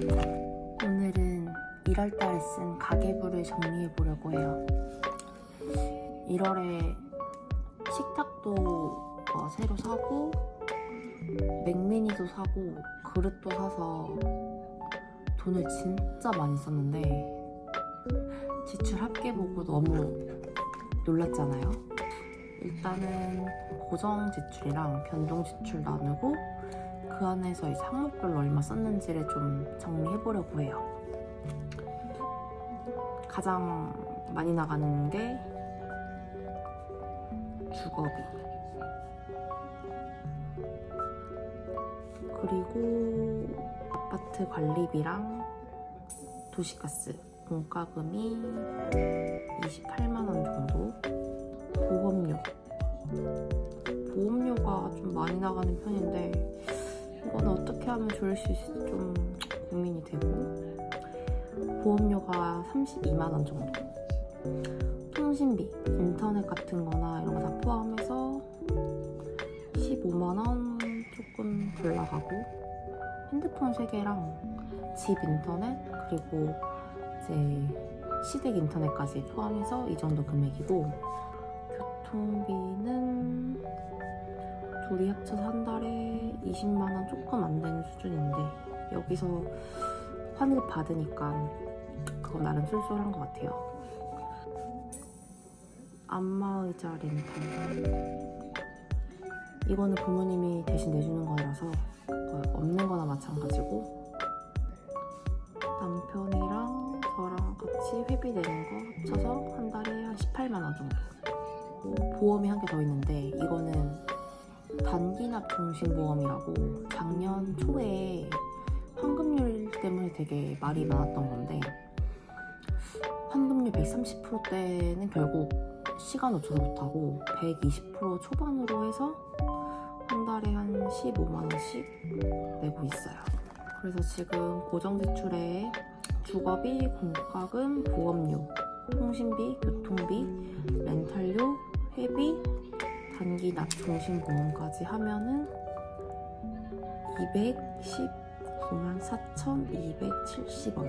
오늘은 1월달에 쓴 가계부를 정리해 보려고 해요. 1월에 식탁도 어, 새로 사고 맥미니도 사고 그릇도 사서 돈을 진짜 많이 썼는데 지출 합계 보고 너무 놀랐잖아요. 일단은 고정 지출이랑 변동 지출 나누고 그 안에서 이제 항목별로 얼마 썼는지를 좀 정리해 보려고 해요. 가장 많이 나가는 게 주거비. 그리고 아파트 관리비랑 도시가스, 공과금이 28만 원 정도. 보험료. 보험료가 좀 많이 나가는 편인데, 어떻게 하면 있을지 좀 고민이 되고 보험료가 32만 원 정도. 통신비, 인터넷 같은 거나 이런 거 다 포함해서 15만 원 조금 덜 나가고 핸드폰 3개랑 집 인터넷 그리고 이제 시댁 인터넷까지 포함해서 이 정도 금액이고 교통비는 둘이 합쳐서 한 달에 20만 원 조금 안 되는 수준인데 여기서 환급 받으니까 그거 나름 쏠쏠한 것 같아요. 안마의자 렌탈 이거는 부모님이 대신 내주는 거라서 어, 없는 거나 마찬가지고 남편이랑 저랑 같이 회비 내는 거 합쳐서 한 달에 한 18만 원 정도 보험이 한 개 더 있는데 이거는 단기납 종신보험이라고 작년 초에 환급률 때문에 되게 말이 많았던 건데 환급률 130%대는 결국 시간 놓쳐서 못하고 120% 초반으로 해서 한 달에 한 15만원씩 내고 있어요. 그래서 지금 고정지출에 주거비, 공과금, 보험료, 통신비, 교통비, 렌탈료, 회비, 단기 납 종신보험까지 하면은 219만 4,270원.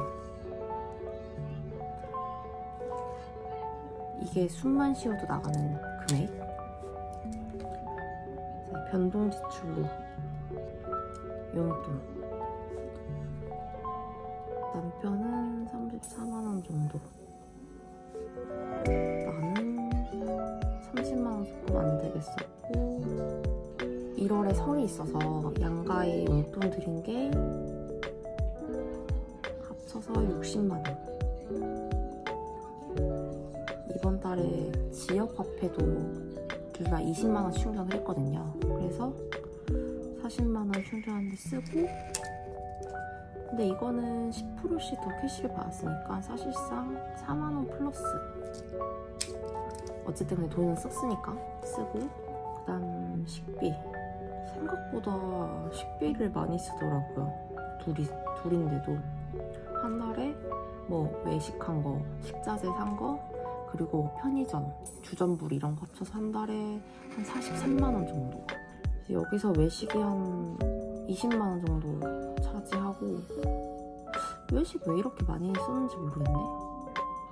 이게 숨만 쉬어도 나가는 금액. 이제 변동 지출로 용돈. 남편은 34만 원 정도. 나는 30만 원 조금 안 되겠었고 1월에 설이 있어서 양가에 용돈 드린 게 합쳐서 60만 원. 이번 달에 지역 화폐도 둘 다 20만 원 충전을 했거든요. 그래서 40만 원 충전하는데 쓰고 근데 이거는 10%씩 더 캐시를 받았으니까 사실상 4만 원 플러스 어쨌든 돈은 썼으니까 쓰고 그다음 식비. 생각보다 식비를 많이 쓰더라고요. 둘이 둘인데도. 한 달에 뭐 외식한 거 식자재 산 거 그리고 편의점 주전부리 이런 거 합쳐서 한 달에 한 43만 원 정도. 여기서 외식이 한 20만 원 정도 차지하고 외식 왜 이렇게 많이 쓰는지 모르겠네.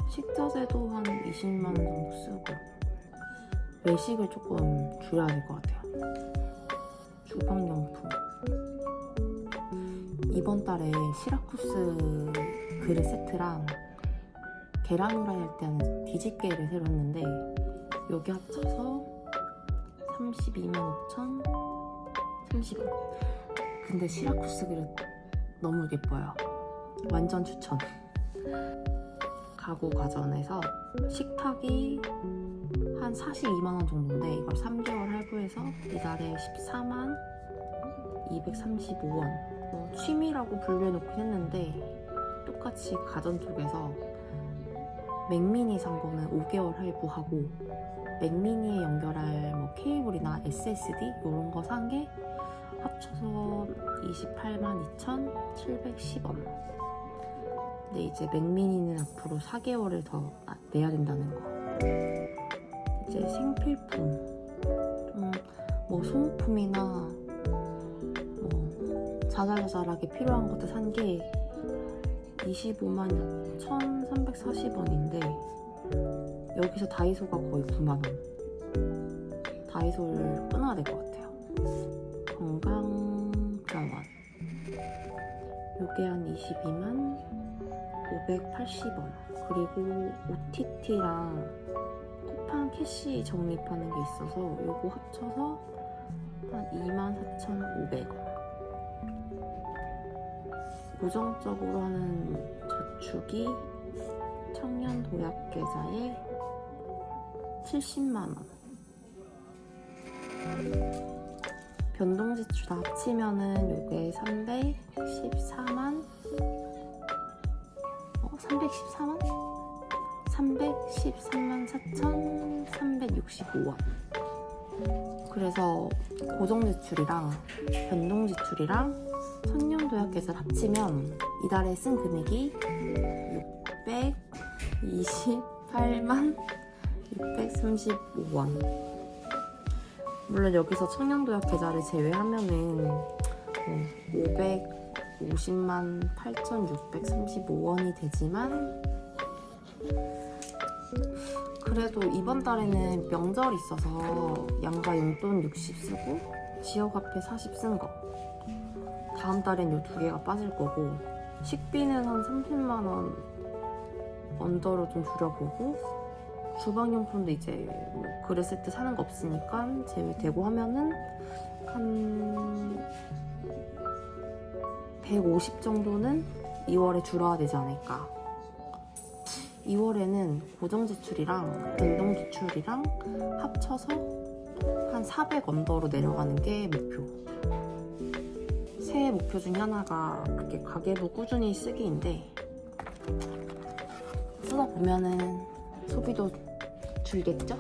식자재도 한 20만 원 정도 쓰고 외식을 조금 줄여야 될 것 같아요. 주방용품. 이번 달에 시라쿠스 그릇 세트랑 계란 후라이 할 때는 뒤집개를 새로 했는데 여기 합쳐서 32만 5천 30원. 근데 시라쿠스 그릇 너무 예뻐요. 완전 추천 가구 가전에서 식탁이 한 42만원 정도인데 이걸 3개월 할부해서 이달에 14만 235원. 어, 취미라고 분류해놓긴 했는데 똑같이 가전 쪽에서 맥미니 산 거는 5개월 할부하고 맥미니에 연결할 뭐 케이블이나 SSD 이런 거 산 게 합쳐서 28만 2,710원 근데 이제 맥미니는 앞으로 4개월을 더 내야 된다는 거. 이제 생필품, 좀뭐 소모품이나 뭐 자잘자잘하게 필요한 것들 산 게 25만 6,340원인데 여기서 다이소가 거의 9만 원. 다이소를 끊어야 될 것 같아요. 건강병원. 요게 한 22만 580원. 그리고 OTT랑 쿠팡 캐시 적립하는 게 있어서 요거 합쳐서 한 24,500원. 고정적으로 하는 저축이 청년 도약 계좌에 70만 원. 변동 지출 다 합치면은 요게 314만 어 314만? 313만 4,365원. 그래서 고정지출이랑 변동지출이랑 청년도약 계절 합치면 이달에 쓴 금액이 628만 635원 물론 여기서 청년도약 계좌를 제외하면은 뭐 500 50만 8,635원이 되지만 그래도 이번 달에는 명절 있어서 양가 용돈 60 쓰고 지역 화폐 40 쓴 거. 다음 달엔 요 두 개가 빠질 거고 식비는 한 30만 원 언더로 좀 줄여보고 주방용품도 이제 뭐 그릇 세트 사는 거 없으니까 제외되고 하면은 한 150 정도는 2월에 줄어야 되지 않을까. 2월에는 고정 지출이랑 변동 지출이랑 합쳐서 한 400 언더로 내려가는 게 목표. 새해 목표 중에 하나가 그렇게 가계부 꾸준히 쓰기인데 쓰다 보면은 소비도 줄겠죠?